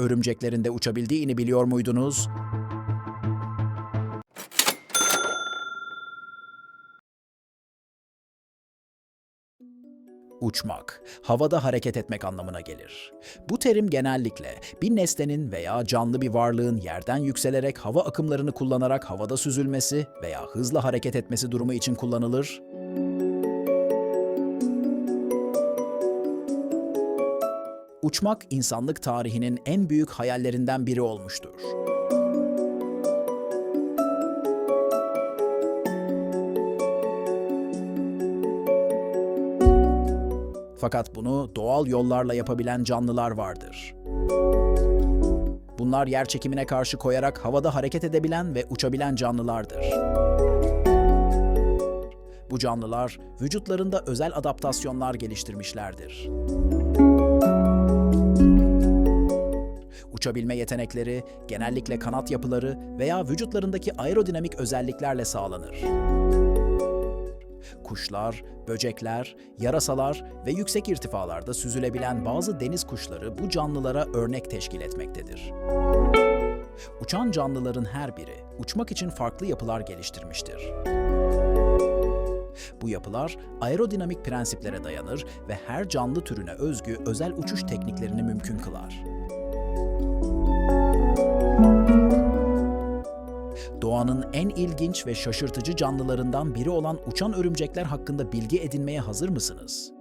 Örümceklerin de uçabildiğini biliyor muydunuz? Uçmak, havada hareket etmek anlamına gelir. Bu terim genellikle bir nesnenin veya canlı bir varlığın yerden yükselerek hava akımlarını kullanarak havada süzülmesi veya hızlı hareket etmesi durumu için kullanılır. Uçmak insanlık tarihinin en büyük hayallerinden biri olmuştur. Fakat bunu doğal yollarla yapabilen canlılar vardır. Bunlar yer çekimine karşı koyarak havada hareket edebilen ve uçabilen canlılardır. Bu canlılar vücutlarında özel adaptasyonlar geliştirmişlerdir. Uçabilme yetenekleri genellikle kanat yapıları veya vücutlarındaki aerodinamik özelliklerle sağlanır. Kuşlar, böcekler, yarasalar ve yüksek irtifalarda süzülebilen bazı deniz kuşları bu canlılara örnek teşkil etmektedir. Uçan canlıların her biri uçmak için farklı yapılar geliştirmiştir. Bu yapılar aerodinamik prensiplere dayanır ve her canlı türüne özgü özel uçuş tekniklerini mümkün kılar. Doğanın en ilginç ve şaşırtıcı canlılarından biri olan uçan örümcekler hakkında bilgi edinmeye hazır mısınız?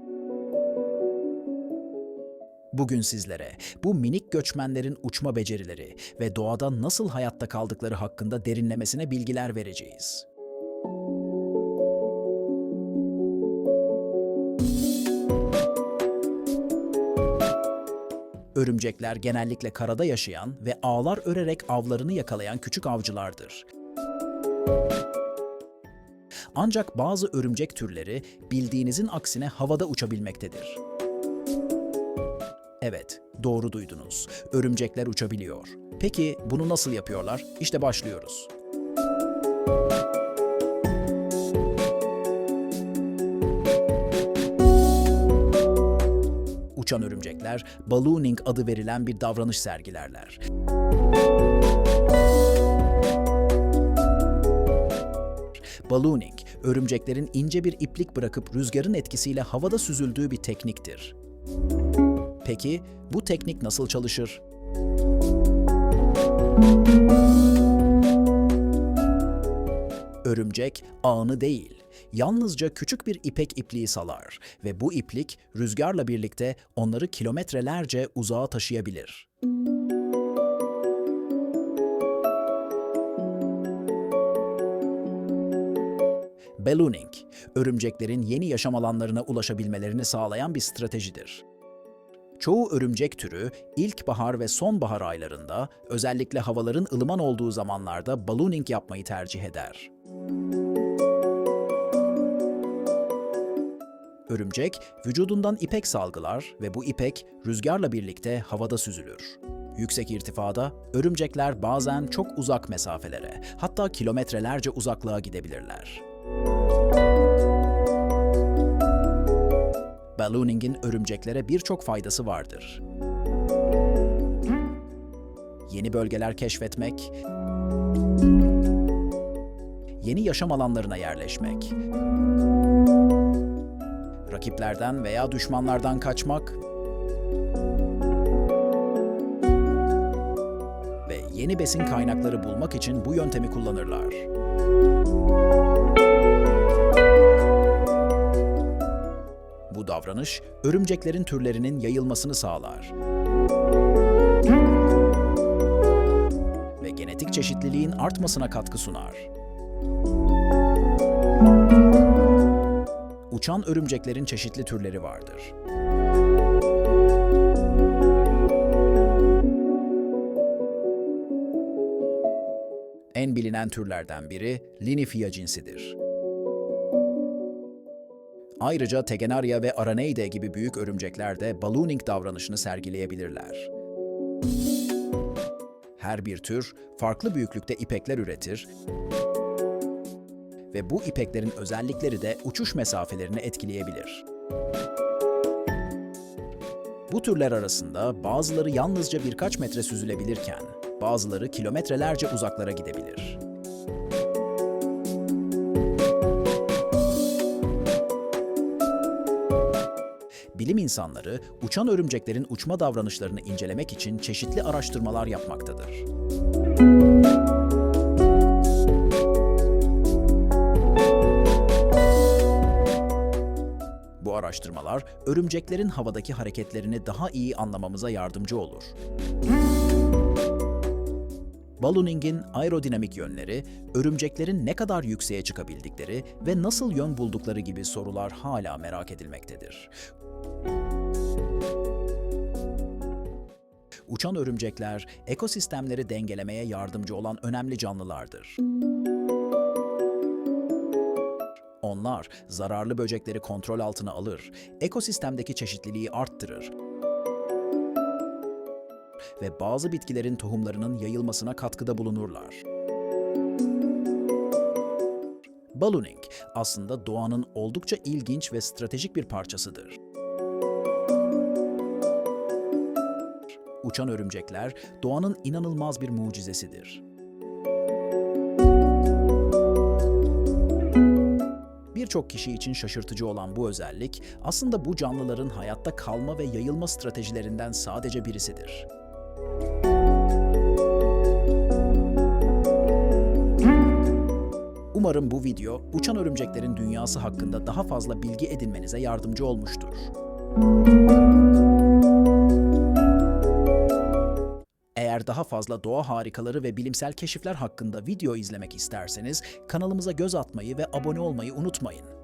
Bugün sizlere bu minik göçmenlerin uçma becerileri ve doğada nasıl hayatta kaldıkları hakkında derinlemesine bilgiler vereceğiz. Örümcekler genellikle karada yaşayan ve ağlar örerek avlarını yakalayan küçük avcılardır. Ancak bazı örümcek türleri bildiğinizin aksine havada uçabilmektedir. Evet, doğru duydunuz. Örümcekler uçabiliyor. Peki bunu nasıl yapıyorlar? İşte başlıyoruz. Uçan örümcekler ballooning adı verilen bir davranış sergilerler. Ballooning, örümceklerin ince bir iplik bırakıp rüzgarın etkisiyle havada süzüldüğü bir tekniktir. Peki bu teknik nasıl çalışır? Örümcek ağını değil, yalnızca küçük bir ipek ipliği salar ve bu iplik rüzgarla birlikte onları kilometrelerce uzağa taşıyabilir. Ballooning, örümceklerin yeni yaşam alanlarına ulaşabilmelerini sağlayan bir stratejidir. Çoğu örümcek türü ilkbahar ve sonbahar aylarında, özellikle havaların ılıman olduğu zamanlarda ballooning yapmayı tercih eder. Örümcek, vücudundan ipek salgılar ve bu ipek rüzgarla birlikte havada süzülür. Yüksek irtifada, örümcekler bazen çok uzak mesafelere, hatta kilometrelerce uzaklığa gidebilirler. Ballooning'in örümceklere birçok faydası vardır. Yeni bölgeler keşfetmek, yeni yaşam alanlarına yerleşmek, rakiplerden veya düşmanlardan kaçmak ve yeni besin kaynakları bulmak için bu yöntemi kullanırlar. Bu davranış örümceklerin türlerinin yayılmasını sağlar. Ve genetik çeşitliliğin artmasına katkı sunar. Uçan örümceklerin çeşitli türleri vardır. En bilinen türlerden biri Linyphia cinsidir. Ayrıca Tegenaria ve Araneide gibi büyük örümcekler de ballooning davranışını sergileyebilirler. Her bir tür farklı büyüklükte ipekler üretir ve bu ipeklerin özellikleri de uçuş mesafelerini etkileyebilir. Bu türler arasında bazıları yalnızca birkaç metre süzülebilirken, bazıları kilometrelerce uzaklara gidebilir. Bilim insanları uçan örümceklerin uçma davranışlarını incelemek için çeşitli araştırmalar yapmaktadır. Bu araştırmalar örümceklerin havadaki hareketlerini daha iyi anlamamıza yardımcı olur. Ballooning'in aerodinamik yönleri, örümceklerin ne kadar yükseğe çıkabildikleri ve nasıl yön buldukları gibi sorular hala merak edilmektedir. Uçan örümcekler, ekosistemleri dengelemeye yardımcı olan önemli canlılardır. Onlar zararlı böcekleri kontrol altına alır, ekosistemdeki çeşitliliği arttırır ve bazı bitkilerin tohumlarının yayılmasına katkıda bulunurlar. Ballooning aslında doğanın oldukça ilginç ve stratejik bir parçasıdır. Uçan örümcekler doğanın inanılmaz bir mucizesidir. Birçok kişi için şaşırtıcı olan bu özellik aslında bu canlıların hayatta kalma ve yayılma stratejilerinden sadece birisidir. Umarım bu video uçan örümceklerin dünyası hakkında daha fazla bilgi edinmenize yardımcı olmuştur. Eğer daha fazla doğa harikaları ve bilimsel keşifler hakkında video izlemek isterseniz kanalımıza göz atmayı ve abone olmayı unutmayın.